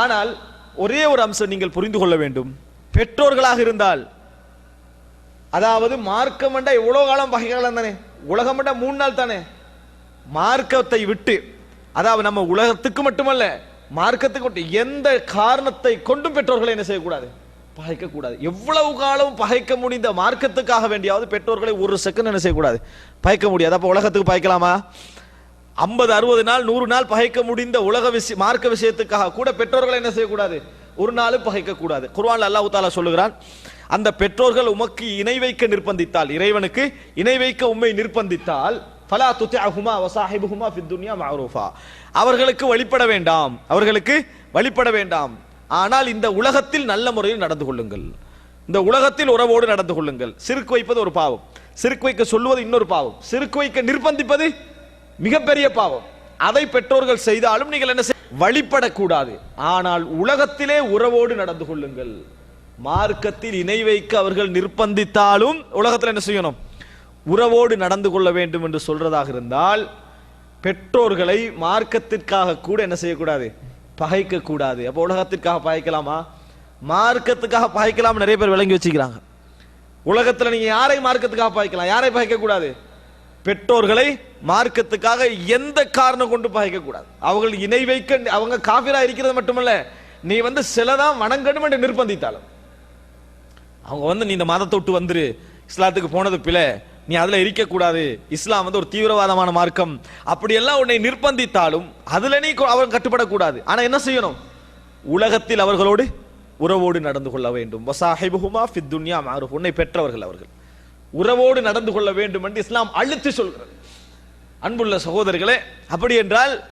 ஆனால் ஒரே ஒரு அம்சம் நீங்கள் புரிந்து கொள்ள வேண்டும். பெற்றோர்களாக இருந்தால் அதாவது மார்க்கம் எவ்வளோ எவ்வளவு காலம் பகைக்கலாம் தானே? உலகம் மூணு நாள் தானே? மார்க்கத்தை விட்டு அதாவது நம்ம உலகத்துக்கு மட்டுமல்ல மார்க்கத்துக்கு எந்த காரணத்தை கொண்டும் பெற்றோர்களை என்ன செய்யக்கூடாது? பகைக்க கூடாது எவ்வளவு காலம் பகைக்க முடிந்த மார்க்கத்துக்காக வேண்டியாவது பெற்றோர்களை ஒரு செகண்ட் என்ன செய்யக்கூடாது? பகைக்க முடியாது. அப்ப உலகத்துக்கு பகைக்கலாமா? ஐம்பது அறுபது நாள் நூறு நாள் பகைக்க முடிந்த உலக விஷய மார்க்க விஷயத்துக்காக கூட பெற்றோர்களை என்ன செய்யக்கூடாது? ஒரு நாளும் பகைக்க கூடாது குர்வான் அல்லாஹு தாலா சொல்லுகிறான் அந்த பெற்றோர்கள் உமக்கு இணை வைக்க நிர்பந்தித்தால் இறைவனுக்கு இணை வைக்க உம்மை நிர்பந்தித்தால் ஃபலா துத்திஅஹுமா அஹுமா ஃபித் துன்யா மஅரூஃபா. அவர்களுக்கு வழிபட வேண்டாம். அவர்களுக்கு வழிபட வேண்டாம். ஆனால் இந்த உலகத்தில் நல்ல முறையில் நடந்து கொள்ளுங்கள். இந்த உலகத்தில் உறவோடு நடந்து கொள்ளுங்கள். சிறுக்கு வைப்பது ஒரு பாவம். சிறுக்கு வைக்க சொல்லுவது இன்னொரு பாவம். சிறுக்கு வைக்க நிர்பந்திப்பது மிகப்பெரிய பாவம். அதை பெற்றோர்கள் செய்தாலும் நீங்கள் என்ன செய்ய வழிபடக்கூடாது. ஆனால் உலகத்திலே உறவோடு நடந்து கொள்ளுங்கள். மார்க்கத்தில் இணை வைக்க அவர்கள் நிர்பந்தித்தாலும் உலகத்தில் என்ன செய்யணும்? உறவோடு நடந்து கொள்ள வேண்டும் என்று சொல்றதாக இருந்தால் பெற்றோர்களை மார்க்கத்திற்காக கூட என்ன செய்யக்கூடாது? பகைக்க கூடாது அப்போ உலகத்திற்காக பகைக்கலாமா? மார்க்கத்துக்காக பகைக்கலாம் நிறைய பேர் விளங்கி வச்சுக்கிறாங்க. உலகத்துல நீங்க யாரை மார்க்கத்துக்காக பகைக்கலாம்? யாரை பகைக்க கூடாது பெற்றோர்களை மார்க்கத்துக்காக எந்த காரணம் கொண்டு பகைக்க கூடாது அவர்கள் இணை வைக்க அவங்க காபிரா இருக்கிறது மட்டுமல்ல நீ வந்து சிலதான் வணங்கணும் என்று நிர்பந்தித்தாலும். அவங்க வந்து நீ இந்த மதத்தை விட்டு வந்துரு. இஸ்லாத்துக்கு போனது பிள்ளை நீ அதுல இருக்கக்கூடாது. இஸ்லாம் வந்து ஒரு தீவிரவாதமான மார்க்கம். அப்படியெல்லாம் உன்னை நிர்பந்தித்தாலும் அதுல நீ அவன் கட்டுப்படக்கூடாது. ஆனா என்ன செய்யணும்? உலகத்தில் அவர்களோடு உறவோடு நடந்து கொள்ள வேண்டும். வசாஹிபுஹுமா ஃபித் துன்யா உன்னை பெற்றவர்கள் அவர்கள். உறவோடு நடந்து கொள்ள வேண்டும் என்று இஸ்லாம் அழுத்தி சொல்கிறது. அன்புள்ள சகோதரர்களே அப்படி என்றால்